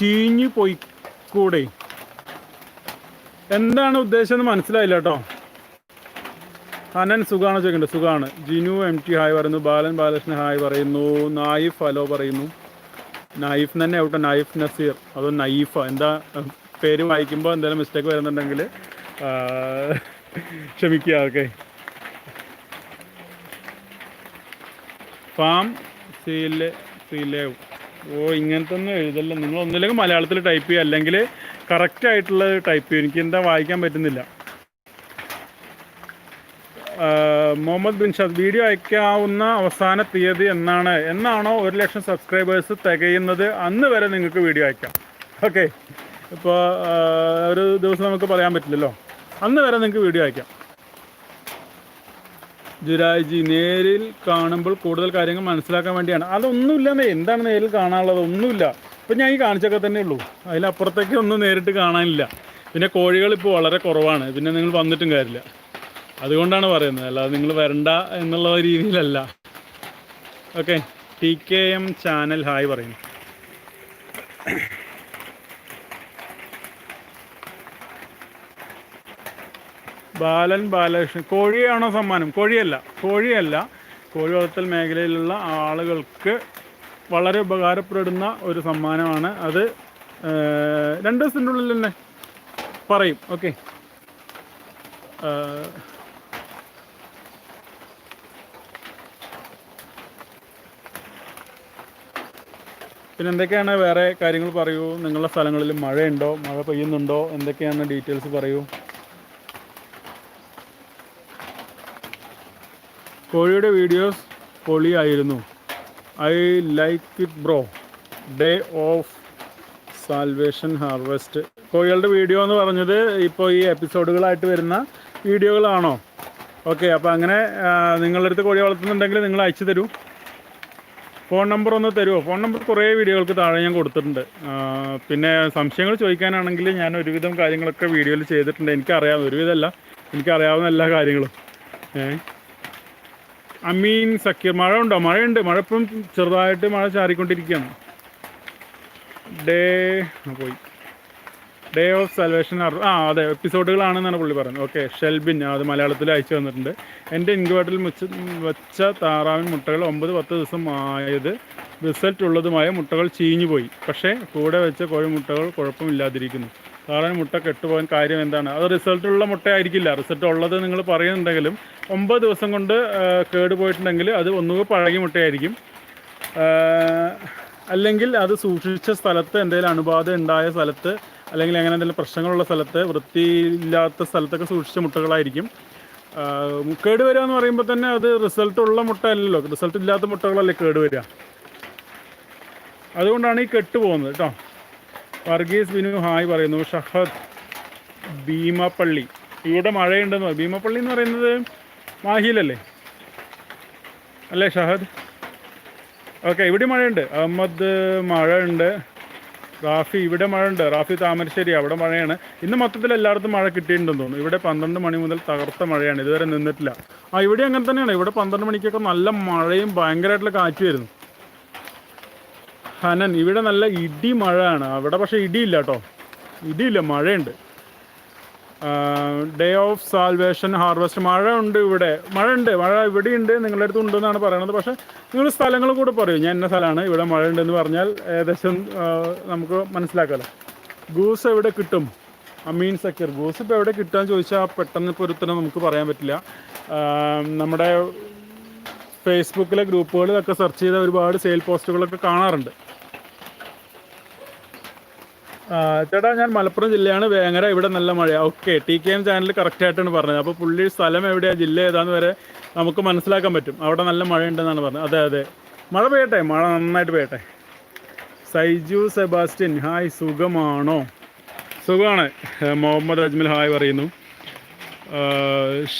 ചീഞ്ഞു കൂടെ എന്താണ് ഉദ്ദേശം എന്ന് മനസ്സിലായില്ല കേട്ടോ. അനൻ സുഖാണ് ചോദിക്കണ്ടത് സുഖാണ്. ജിനു എം ടി ഹായ് പറയുന്നു. ബാലൻ ബാലകൃഷ്ണൻ ഹായ് പറയുന്നു. നായിഫ് ഹലോ പറയുന്നു. നൈഫ് തന്നെ ഔട്ടോ. നായിഫ് നസീർ. അതോ നയീഫ എന്താ പേര് വായിക്കുമ്പോൾ എന്തെങ്കിലും മിസ്റ്റേക്ക് വരുന്നുണ്ടെങ്കിൽ ക്ഷമിക്കുക ഓക്കെ ഫാം സീലെ സീലേ ഓ ഇങ്ങനത്തെ ഒന്നും എഴുതല്ല? നിങ്ങൾ ഒന്നില്ലെങ്കിൽ മലയാളത്തിൽ ടൈപ്പ് ചെയ്യുക. അല്ലെങ്കിൽ കറക്റ്റ് ആയിട്ടുള്ള ടൈപ്പ് ചെയ്യും എനിക്ക് എന്താ വായിക്കാൻ പറ്റുന്നില്ല. മുഹമ്മദ് ബിൻ ഷാദ് വീഡിയോ അയക്കാവുന്ന അവസാന തീയതി എന്നാണ്. എന്നാണോ ഒരു ലക്ഷം സബ്സ്ക്രൈബേഴ്സ് തികയുന്നത്? അന്ന് വരെ നിങ്ങൾക്ക് വീഡിയോ അയക്കാം. ഓക്കെ ഇപ്പോൾ ഒരു ദിവസം നമുക്ക് പറയാൻ പറ്റില്ലല്ലോ. അന്ന് വരെ നിങ്ങൾക്ക് വീഡിയോ അയക്കാം. ജുരാജി നേരിൽ കാണുമ്പോൾ കൂടുതൽ കാര്യങ്ങൾ മനസ്സിലാക്കാൻ വേണ്ടിയാണ്. അതൊന്നുമില്ലെന്നേ എന്താണ് നേരിൽ കാണാനുള്ളത്? ഒന്നുമില്ല. ഇപ്പം ഞാൻ ഈ കാണിച്ചൊക്കെ തന്നെ ഉള്ളൂ അതിലപ്പുറത്തേക്ക് ഒന്നും നേരിട്ട് കാണാനില്ല. പിന്നെ കോഴികൾ ഇപ്പോൾ വളരെ കുറവാണ്. പിന്നെ നിങ്ങൾ വന്നിട്ടും കാര്യമില്ല. അതുകൊണ്ടാണ് പറയുന്നത്. അല്ലാതെ നിങ്ങൾ വരണ്ട എന്നുള്ള രീതിയിലല്ല. Okay. T K M channel hi പറയുന്നു. ബാലൻ ബാലകൃഷ്ണൻ. കോഴിയാണോ സമ്മാനം? കോഴിയല്ല. കോഴിയല്ല. കോഴി വളർത്തൽ മേഖലയിലുള്ള ആളുകൾക്ക് വളരെ ഉപകാരപ്പെടുന്ന ഒരു സമ്മാനമാണ് അത്. രണ്ട് ദിവസത്തിന്റെ ഉള്ളിൽ തന്നെ പറയും. ഓക്കെ. പിന്നെ എന്തൊക്കെയാണ് വേറെ കാര്യങ്ങൾ പറയൂ? നിങ്ങളുടെ സ്ഥലങ്ങളിൽ മഴയുണ്ടോ? മഴ പെയ്യുന്നുണ്ടോ? എന്തൊക്കെയാണ് ഡീറ്റെയിൽസ് പറയൂ? കോഴിയുടെ videos പൊളിയായിരുന്നു. I like it bro day of salvation harvest കോഴികളുടെ വീഡിയോ എന്ന് പറഞ്ഞത് ഇപ്പോൾ ഈ എപ്പിസോഡുകളായിട്ട് വരുന്ന വീഡിയോകളാണോ ഓക്കെ അപ്പോൾ അങ്ങനെ നിങ്ങളുടെ അടുത്ത് കോഴി വളർത്തുന്നുണ്ടെങ്കിൽ നിങ്ങൾ അയച്ചു തരൂ. ഫോൺ നമ്പർ ഒന്ന് തരുമോ ഫോൺ നമ്പർ കുറേ വീഡിയോകൾക്ക് താഴെ ഞാൻ കൊടുത്തിട്ടുണ്ട്. പിന്നെ സംശയങ്ങൾ ചോദിക്കാനാണെങ്കിൽ ഞാൻ ഒരുവിധം കാര്യങ്ങളൊക്കെ വീഡിയോയിൽ ചെയ്തിട്ടുണ്ട്. എനിക്കറിയാവുന്ന ഒരുവിധമല്ല. എനിക്കറിയാവുന്ന എല്ലാ കാര്യങ്ങളും. ഏഹ് അമീൻ സഖ്യ മഴ ഉണ്ടോ മഴയുണ്ട്. മഴ ഇപ്പം ചെറുതായിട്ട് മഴ ചാറിക്കൊണ്ടിരിക്കുകയാണ്. ഡേ പോയി. ഡേ ഓഫ് സൽവേഷൻ ആ അതെ എപ്പിസോഡുകളാണെന്നാണ് പുള്ളി പറയുന്നത്. ഓക്കെ ഷെൽബിൻ അത് മലയാളത്തിൽ അയച്ചു തന്നിട്ടുണ്ട്. എന്റെ ഇൻക്യുബേറ്ററിൽ മുച്ച വെച്ച താറാവിൻ മുട്ടകൾ ഒമ്പത് പത്ത് ദിവസം ആയത് റിസൾട്ട് ഉള്ളതുമായ മുട്ടകൾ ചീഞ്ഞു പോയി പക്ഷേ കൂടെ വെച്ച കോഴിമുട്ടകൾ കുഴപ്പമില്ലാതിരിക്കുന്നു. താറാവിൻ മുട്ട കെട്ടുപോകാൻ കാര്യം എന്താണ്? അത് റിസൾട്ടുള്ള മുട്ടയായിരിക്കില്ല. മുട്ട റിസൾട്ട് ഉള്ളത് നിങ്ങൾ പറയുന്നുണ്ടെങ്കിലും ഒമ്പത് ദിവസം കൊണ്ട് കേട് പോയിട്ടുണ്ടെങ്കിൽ അത് ഒന്നുകൂടി പഴകിയ മുട്ടയായിരിക്കും. അല്ലെങ്കിൽ അത് സൂക്ഷിച്ച സ്ഥലത്ത് എന്തെങ്കിലും അണുബാധ ഉണ്ടായ സ്ഥലത്ത് അല്ലെങ്കിൽ അങ്ങനെ എന്തെങ്കിലും പ്രശ്നങ്ങളുള്ള സ്ഥലത്ത് വൃത്തിയില്ലാത്ത സ്ഥലത്തൊക്കെ സൂക്ഷിച്ച മുട്ടകളായിരിക്കും. കേട് വരിക എന്ന് പറയുമ്പോൾ തന്നെ അത് റിസൾട്ട് ഉള്ള മുട്ട അല്ലല്ലോ റിസൾട്ട് ഇല്ലാത്ത മുട്ടകളല്ലേ കേട് വരിക? അതുകൊണ്ടാണ് ഈ കെട്ട് പോകുന്നത് കേട്ടോ. വർഗീസ് ബിനു ഹായ് പറയുന്നു. ഷഹദ് ഭീമപ്പള്ളി. ഇവിടെ മഴയുണ്ടെന്ന് പറയും ഭീമപ്പള്ളി എന്ന് പറയുന്നത് മാഹിയിലല്ലേ? അല്ലേ ഷഹദ്? ഓക്കെ ഇവിടെ മഴയുണ്ട്. അഹമ്മദ് മഴയുണ്ട്. റാഫി ഇവിടെ മഴയുണ്ട്. റാഫി താമരശ്ശേരി അവിടെ മഴയാണ്. ഇന്ന് മൊത്തത്തിൽ എല്ലായിടത്തും മഴ കിട്ടിയിട്ടുണ്ടെന്ന് തോന്നുന്നു. ഇവിടെ പന്ത്രണ്ട് മണി മുതൽ തകർത്ത മഴയാണ്. ഇതുവരെ നിന്നിട്ടില്ല. ആ ഇവിടെ അങ്ങനെ തന്നെയാണ്. ഇവിടെ പന്ത്രണ്ട് മണിക്കൊക്കെ നല്ല മഴയും ഭയങ്കരമായിട്ടുള്ള കാറ്റ് വരുന്നു. ഹനൻ ഇവിടെ നല്ല ഇടി മഴയാണ്. അവിടെ പക്ഷേ ഇടിയില്ല കേട്ടോ ഇടിയില്ല മഴയുണ്ട്. ഡേ ഓഫ് സാൽവേഷൻ ഹാർവെസ്റ്റ് മഴ ഉണ്ട് ഇവിടെ. മഴ ഉണ്ട്. മഴ ഇവിടെ ഉണ്ട്. നിങ്ങളുടെ അടുത്ത് ഉണ്ടെന്നാണ് പറയണത്. പക്ഷേ നിങ്ങൾ സ്ഥലങ്ങൾ കൂടെ പറയൂ. ഞാൻ എന്ന സ്ഥലമാണ്. ഇവിടെ മഴ ഉണ്ടെന്ന് പറഞ്ഞാൽ ഏകദേശം നമുക്ക് മനസ്സിലാക്കാമല്ലോ ഗൂസ് എവിടെ കിട്ടും? അമീൻ സക്കീർ ഗൂസ് ഇപ്പോൾ എവിടെ കിട്ടുകയെന്ന് ചോദിച്ചാൽ പെട്ടെന്ന് ഇപ്പോൾ ഒരുത്തരം നമുക്ക് പറയാൻ പറ്റില്ല. നമ്മുടെ ഫേസ്ബുക്കിലെ ഗ്രൂപ്പുകളിലൊക്കെ സെർച്ച് ചെയ്ത ഒരുപാട് സെയിൽ പോസ്റ്റുകളൊക്കെ കാണാറുണ്ട്. ചേട്ടാ ഞാൻ മലപ്പുറം ജില്ലയാണ്. വേങ്ങര ഇവിടെ നല്ല മഴയാണ് okay T K M channel correct ആയിട്ടാണ് പറഞ്ഞത്. അപ്പോൾ പുള്ളി സ്ഥലം എവിടെയാണ് ജില്ല ഏതാന്ന് വരെ നമുക്ക് മനസ്സിലാക്കാൻ പറ്റും. അവിടെ നല്ല മഴ ഉണ്ടെന്നാണ് പറഞ്ഞത്. അതെ അതെ. മഴ പെയ്യട്ടെ? മഴ നന്നായിട്ട് പെയ്യട്ടെ. സൈജു സെബാസ്റ്റ്യൻ ഹായ് സുഖമാണോ? സുഖമാണ്. മുഹമ്മദ് അജ്മൽ ഹായ് പറയുന്നു.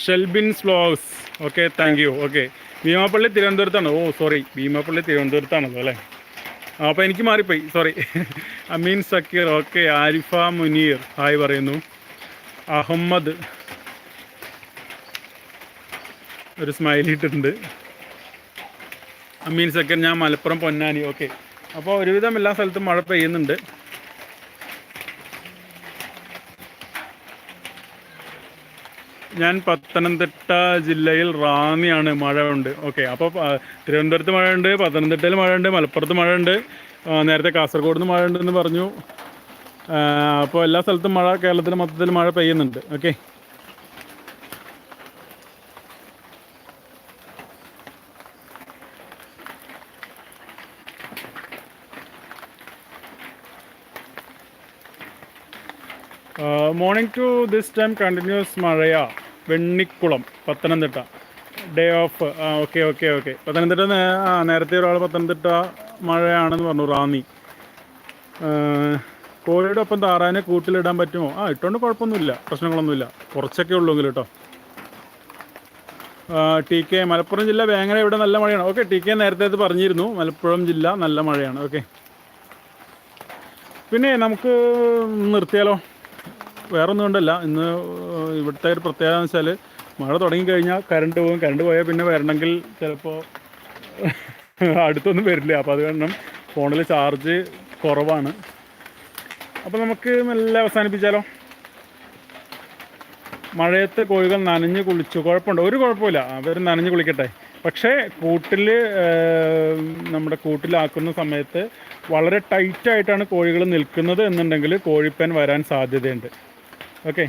Shelbin vlogs okay thank you. Okay. Beemapally തിരുവനന്തപുരത്താണ്. Oh sorry. ഭീമാപ്പള്ളി തിരുവനന്തപുരത്താണല്ലോ അല്ലേ? അപ്പോൾ എനിക്ക് മാറിപ്പോയി. Sorry Ameen Zakir okay. Arifa Munir hi പറയുന്നു. അഹമ്മദ്. ഒരു സ്മൈലി ഇട്ടിട്ടുണ്ട്. അമീൻ സക്കീർ ഞാൻ മലപ്പുറം പൊന്നാനി. ഓക്കെ അപ്പോൾ ഒരുവിധം എല്ലാ സ്ഥലത്തും മഴ പെയ്യുന്നുണ്ട്. ഞാൻ പത്തനംതിട്ട ജില്ലയിൽ റാന്നിയാണ് ഉണ്ട്. ഓക്കെ അപ്പോൾ തിരുവനന്തപുരത്ത് മഴയുണ്ട് പത്തനംതിട്ടയിൽ മഴയുണ്ട് മലപ്പുറത്ത് മഴയുണ്ട് നേരത്തെ കാസർഗോഡ് നിന്ന് മഴ ഉണ്ടെന്ന് പറഞ്ഞു. അപ്പോൾ എല്ലാ സ്ഥലത്തും മഴ കേരളത്തിൽ മൊത്തത്തിൽ മഴ പെയ്യുന്നുണ്ട്. Okay morning to this time continuous മഴയാ. വെണ്ണിക്കുളം പത്തനംതിട്ട. ഡേ ഓഫ് ആ ഓക്കെ ഓക്കെ ഓക്കെ പത്തനംതിട്ട ആ നേരത്തെ ഒരാൾ പത്തനംതിട്ട മഴയാണെന്ന് പറഞ്ഞു റാന്നി. കോഴിയുടെ ഒപ്പം താറാനെ കൂട്ടിലിടാൻ പറ്റുമോ? ആ ഇട്ടുകൊണ്ട് കുഴപ്പമൊന്നുമില്ല പ്രശ്നങ്ങളൊന്നുമില്ല. കുറച്ചൊക്കെ ഉള്ളൂങ്കിൽ കേട്ടോ. ടി കെ മലപ്പുറം ജില്ല വേങ്ങര ഇവിടെ നല്ല മഴയാണ്. ഓക്കെ ടി കെ നേരത്തെ ഇത് പറഞ്ഞിരുന്നു. മലപ്പുറം ജില്ല നല്ല മഴയാണ്. ഓക്കെ പിന്നെ നമുക്ക് നിർത്തിയാലോ? വേറെ ഉണ്ടല്ല ഇന്ന് ഇവിടുത്തെ ഒരു പ്രത്യേകത എന്ന് വെച്ചാൽ മഴ തുടങ്ങിക്കഴിഞ്ഞാൽ കറണ്ട് പോകും കറണ്ട് പോയാൽ പിന്നെ വരണമെങ്കിൽ ചിലപ്പോൾ അടുത്തൊന്നും വരില്ല. അപ്പോൾ അത് കാരണം ഫോണിൽ ചാർജ് കുറവാണ്. അപ്പോൾ നമുക്ക് നല്ല അവസാനിപ്പിച്ചാലോ? മഴയത്ത് കോഴികൾ നനഞ്ഞ് കുളിച്ചു. കുഴപ്പമുണ്ട്? ഒരു കുഴപ്പമില്ല. അവർ നനഞ്ഞ് കുളിക്കട്ടെ. പക്ഷേ കൂട്ടിൽ നമ്മുടെ കൂട്ടിലാക്കുന്ന സമയത്ത് വളരെ ടൈറ്റായിട്ടാണ് കോഴികൾ നിൽക്കുന്നത് എന്നുണ്ടെങ്കിൽ കോഴിപ്പൻ വരാൻ സാധ്യതയുണ്ട്. ഓക്കെ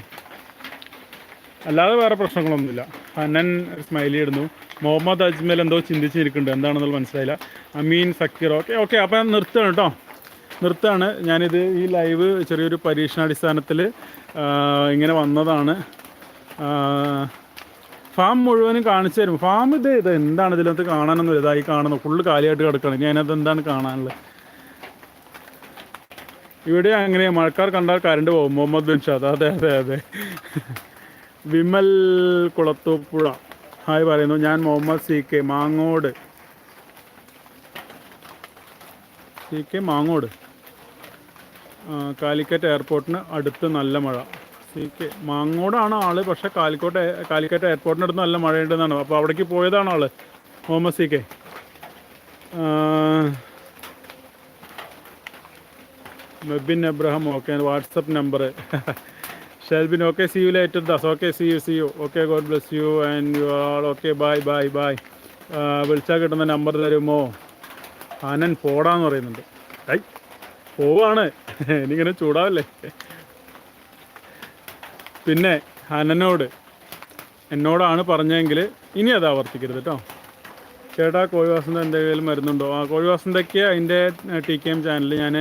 അല്ലാതെ വേറെ പ്രശ്നങ്ങളൊന്നുമില്ല. ഹനൻ സ്മൈലി ഇടുന്നു. മുഹമ്മദ് അജ്മൽ എന്തോ ചിന്തിച്ചിരിക്കുന്നുണ്ട്. എന്താണെന്നുള്ളത് മനസ്സിലായില്ല. അമീൻ സക്കീർ ഓക്കെ ഓക്കെ അപ്പോൾ ഞാൻ നിർത്തുകയാണ് കേട്ടോ. നിർത്താണ് ഞാനിത് ഈ ലൈവ് ചെറിയൊരു പരീക്ഷണാടിസ്ഥാനത്തിൽ ഇങ്ങനെ വന്നതാണ്. ഫാം മുഴുവനും കാണിച്ചു തരും ഫാം ഇത് ഇത് എന്താണ് ഇതിനകത്ത് കാണാനൊന്നും ഇതായി കാണുന്നു. ഫുള്ള് കാലിയായിട്ട് കിടക്കണം അതിനകത്ത് എന്താണ് കാണാനുള്ളത്? ഇവിടെ അങ്ങനെ മഴക്കാർ കണ്ടാൽ കരണ്ട് പോകും. മുഹമ്മദ് ബിൻ ഷാദ്. അതെ അതെ അതെ. വിമൽ കുളത്തൂപ്പുഴ. ഹായ് പറയുന്നു. ഞാൻ Muhammad C K Mangode. C K Mangode. Calicut എയർപോർട്ടിന് അടുത്ത് നല്ല മഴ. സി കെ മാങ്ങോടാണ് ആൾ. പക്ഷെ കാലിക്കോട്ട് കാലിക്കറ്റ് എയർപോർട്ടിന് അടുത്ത് നല്ല മഴയുണ്ടെന്നാണ്. അപ്പോൾ അവിടേക്ക് പോയതാണ് ആൾ. Muhammad C K. Mebin Abraham okay WhatsApp number Shelbin okay see you later thus. Okay see you see you okay God bless you and you all okay bye bye bye വിളിച്ചാൽ കിട്ടുന്ന നമ്പർ തരുമോ? അനൻ പോടാന്ന് പറയുന്നുണ്ട്. I പോവാണ്. എനിക്കിങ്ങനെ ചൂടാവല്ലേ? പിന്നെ അനനോട് എന്നോടാണ് പറഞ്ഞതെങ്കിൽ ഇനി അത് ആവർത്തിക്കരുത് കേട്ടോ ചേട്ടാ കോഴിവാസന്ത എന്തെങ്കിലും മരുന്നുണ്ടോ? ആ കോഴി വസന്തയ്ക്ക് അതിന്റെ ടി കെ എം ചാനലിൽ ഞാൻ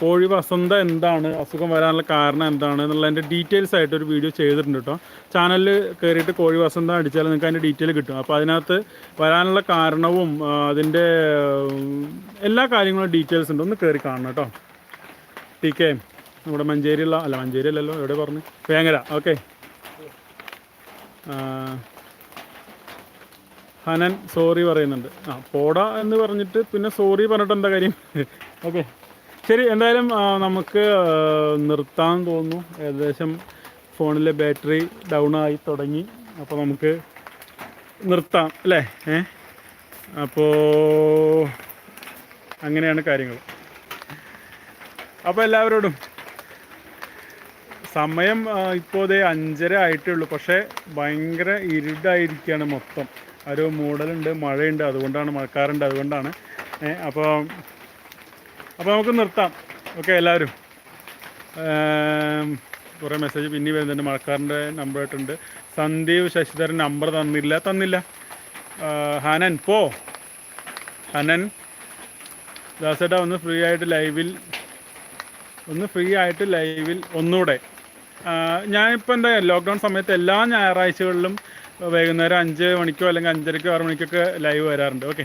കോഴി വസന്ത എന്താണ്? അസുഖം വരാനുള്ള കാരണം എന്താണ്? എന്നുള്ളതിന്റെ ഡീറ്റെയിൽസ് ആയിട്ട് ഒരു വീഡിയോ ചെയ്തിട്ടുണ്ട് കേട്ടോ ചാനലിൽ കയറിയിട്ട് കോഴി വസന്ത അടിച്ചാൽ നിങ്ങൾക്ക് അതിന്റെ ഡീറ്റെയിൽ കിട്ടും. അപ്പോൾ അതിനകത്ത് വരാനുള്ള കാരണവും അതിന്റെ എല്ലാ കാര്യങ്ങളും ഡീറ്റെയിൽസ് ഉണ്ട്. ഒന്ന് കയറി കാണണം കേട്ടോ ടി കെ നമ്മുടെ മഞ്ചേരിയുള്ള അല്ല മഞ്ചേരി അല്ലല്ലോ എവിടെ പറഞ്ഞു? വേങ്ങര ഓക്കെ ഹനൻ സോറി പറയുന്നുണ്ട്. ആ പോടാ എന്ന് പറഞ്ഞിട്ട് പിന്നെ സോറി പറഞ്ഞിട്ട് എന്താ കാര്യം? ഓക്കെ ശരി എന്തായാലും നമുക്ക് നിർത്താൻ തോന്നുന്നു. ഏകദേശം ഫോണിലെ ബാറ്ററി ഡൗൺ ആയി തുടങ്ങി. അപ്പോൾ നമുക്ക് നിർത്താം അല്ലേ? ഏ? അപ്പോൾ അങ്ങനെയാണ് കാര്യങ്ങൾ. അപ്പോൾ എല്ലാവരോടും സമയം ഇപ്പോൾ ഇതേ അഞ്ചര ആയിട്ടേ ഉള്ളൂ പക്ഷേ ഭയങ്കര ഇരുടായിരിക്കുകയാണ് മൊത്തം. ഒരു മൂടലുണ്ട് മഴയുണ്ട് അതുകൊണ്ടാണ് മഴക്കാറുണ്ട് അതുകൊണ്ടാണ്. അപ്പോൾ അപ്പോൾ നമുക്ക് നിർത്താം. ഓക്കെ എല്ലാവരും. കുറേ മെസ്സേജ് പിന്നെ വരുന്നുണ്ട്. മഴക്കാരന്റെ നമ്പർ ഇട്ടുണ്ട് സന്ദീപ് ശശിധരൻ നമ്പർ തന്നില്ല. തന്നില്ല. ഹനൻ പോ. ഹനൻ ദാസേട്ടാ ഒന്ന് ഫ്രീ ആയിട്ട് ലൈവിൽ ഒന്ന് ഫ്രീ ആയിട്ട് ലൈവിൽ ഒന്നുകൂടെ ഞാനിപ്പോൾ എന്താ ലോക്ക്ഡൗൺ സമയത്ത് എല്ലാ ഞായറാഴ്ചകളിലും വൈകുന്നേരം അഞ്ച് മണിക്കോ അല്ലെങ്കിൽ അഞ്ചരക്കോ ആറ് മണിക്കൊക്കെ ലൈവ് വരാറുണ്ട്. ഓക്കെ.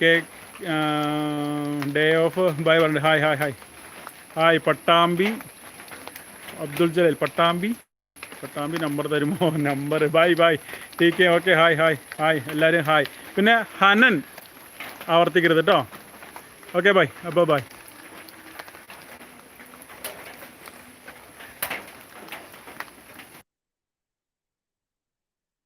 കേ ഡേ ഓഫ്. ബൈ പറഞ്ഞു hi hi hi. Hi Pattambi. Abdul Jaleel Pattambi. Pattambi number തരുമോ? Number. Bye bye T K okay hi hi hi. എല്ലാവരും ഹായ്. പിന്നെ ഹനൻ ആവർത്തിക്കരുത് കേട്ടോ ഓക്കെ ബൈ അപ്പോൾ ബൈ